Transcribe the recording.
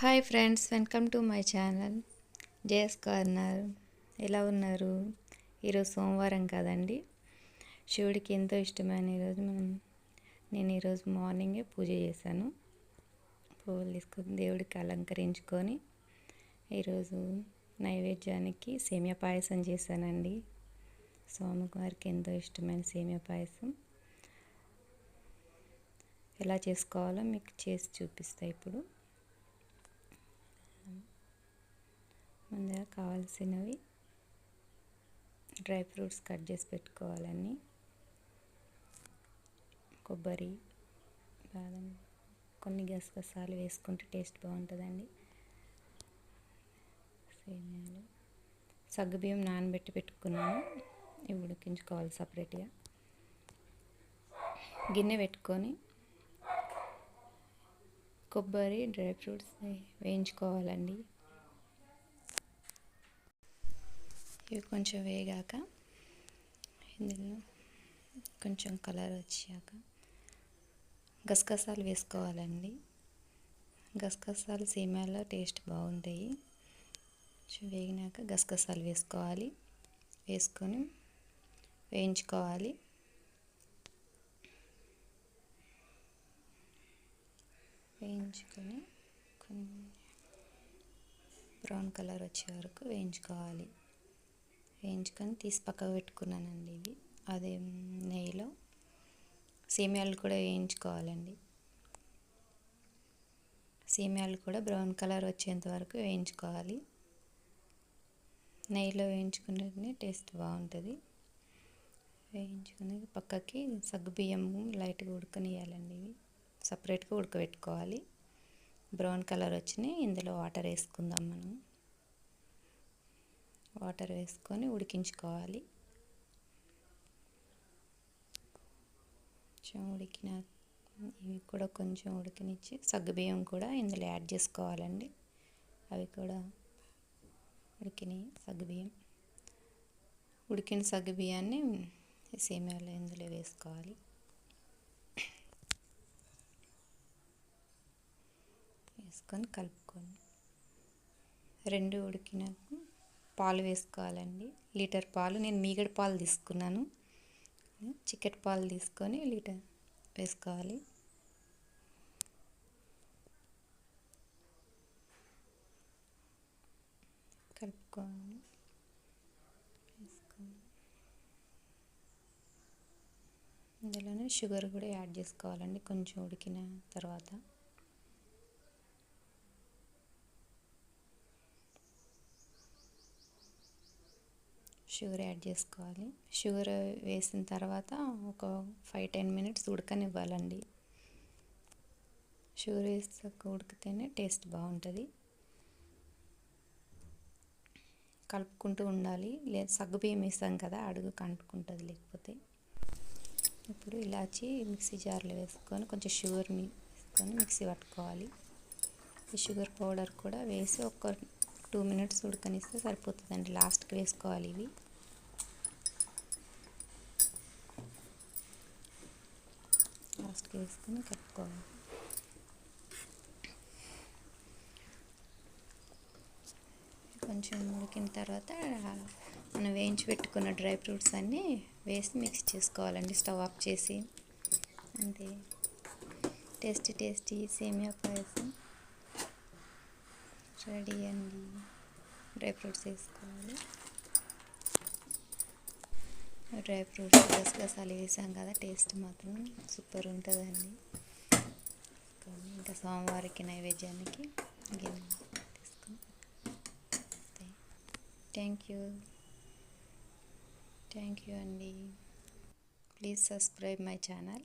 Hi friends welcome to my channel J S corner ఎలా ఉన్నారు? ఈరోజు సోమవారం కదండి. శివుడికి ఎంతో ఇష్టమైన ఈరోజు మనం నేను ఈరోజు మార్నింగే పూజ చేశాను. పువ్వులు తీసుకొని దేవుడికి అలంకరించుకొని ఈరోజు నైవేద్యానికి సేమియా పాయసం చేశానండి. స్వామివారికి ఎంతో ఇష్టమైన సేమియా పాయసం. ఎలా చేసుకోవాలో మీకు చేసి చూపిస్తా ఇప్పుడు. ముందుగా కావాల్సినవి డ్రై ఫ్రూట్స్ కట్ చేసి పెట్టుకోవాలని. కొబ్బరి బాదం కొన్ని గసగసాలు వేసుకుంటే టేస్ట్ బాగుంటుందండి. సేమియాలు. సగ్గుబియ్యం నానబెట్టి పెట్టుకున్నాను. ఇవి ఉడికించుకోవాలి సపరేట్గా. గిన్నె పెట్టుకొని కొబ్బరి డ్రై ఫ్రూట్స్ వేయించుకోవాలండి. ఇవి కొంచెం వేగాక ఇందులో కొంచెం కలర్ వచ్చాక గసగసాలు వేసుకోవాలండి. గసగసాలు సీమాలో టేస్ట్ బాగుంటాయి. కొంచెం వేగినాక గసగసాలు వేసుకోవాలి. వేసుకొని వేయించుకోవాలి. వేయించుకొని కొన్ని బ్రౌన్ కలర్ వచ్చే వరకు వేయించుకోవాలి. వేయించుకొని తీసి పక్కకు పెట్టుకున్నానండి ఇది అదే నెయ్యిలో సేమియాలు కూడా వేయించుకోవాలండి. సేమియాలు కూడా బ్రౌన్ కలర్ వచ్చేంత వరకు వేయించుకోవాలి. నెయ్యిలో వేయించుకునే టేస్ట్ బాగుంటుంది. వేయించుకుని పక్కకి సగ్గుబియ్యం లైట్గా ఉడకనియాలండి ఇవి. సపరేట్గా ఉడకబెట్టుకోవాలి. బ్రౌన్ కలర్ వచ్చినాయి ఇందులో వాటర్ వేసుకుందాం మనం. వాటర్ వేసుకొని ఉడికించుకోవాలి. కొంచెం ఉడికిన ఇవి కూడా కొంచెం ఉడికినిచ్చి సగ్గుబియ్యం కూడా ఇందులో యాడ్ చేసుకోవాలండి. అవి కూడా ఉడికినాయి సగ్గుబియ్యం. ఉడికిన సగ్గుబియ్యాన్ని సేమియాలో ఇందులో వేసుకోవాలి. వేసుకొని కలుపుకొని రెండు ఉడికినాక పాలు వేసుకోవాలండి. లీటర్ పాలు. నేను మీగడ పాలు తీసుకున్నాను. చికెట్ పాలు తీసుకొని లీటర్ వేసుకోవాలి. కలుపుకోవాలి. వేసుకోవాలి. ఇందులోనే షుగర్ కూడా యాడ్ చేసుకోవాలండి. కొంచెం ఉడికిన తర్వాత. షుగర్ యాడ్ చేసుకోవాలి. షుగర్ వేసిన తర్వాత ఒక ఫైవ్ టెన్ మినిట్స్ ఉడకనివ్వాలండి. షుగర్ వేసాక ఉడికితేనే టేస్ట్ బాగుంటుంది. కలుపుకుంటూ ఉండాలి. లేదు సగ్గుబియ్యం వేస్తాం కదా అడుగు కంటుకుంటుంది లేకపోతే. ఇప్పుడు ఇలాచి మిక్సీ జార్లో వేసుకొని కొంచెం షుగర్ వేసుకొని మిక్సీ పట్టుకోవాలి. ఈ షుగర్ పౌడర్ కూడా వేసి ఒక టూ మినిట్స్ ఉడకనిస్తే సరిపోతుందండి. లాస్ట్కి వేసుకోవాలి ఇవి. లాస్ట్కి వేసుకొని కట్టుకోవాలి. కొంచెం ఉడికిన తర్వాత మనం వేయించి పెట్టుకున్న డ్రై ఫ్రూట్స్ అన్నీ వేసి మిక్స్ చేసుకోవాలండి స్టవ్ ఆఫ్ చేసి. అంతే. టేస్టీ టేస్టీ సేమియా పాయసం. రెడీ అండి. డ్రై ఫ్రూట్స్ వేసుకోవాలి. డ్రై ఫ్రూట్స్ గసగసాలు వేసాం కదా టేస్ట్ మాత్రం సూపర్ ఉంటుందండి. ఇంకా సోమవారికి నైవేద్యానికి తీసుకుని థ్యాంక్ యూ థ్యాంక్ యూ అండి. Please subscribe my channel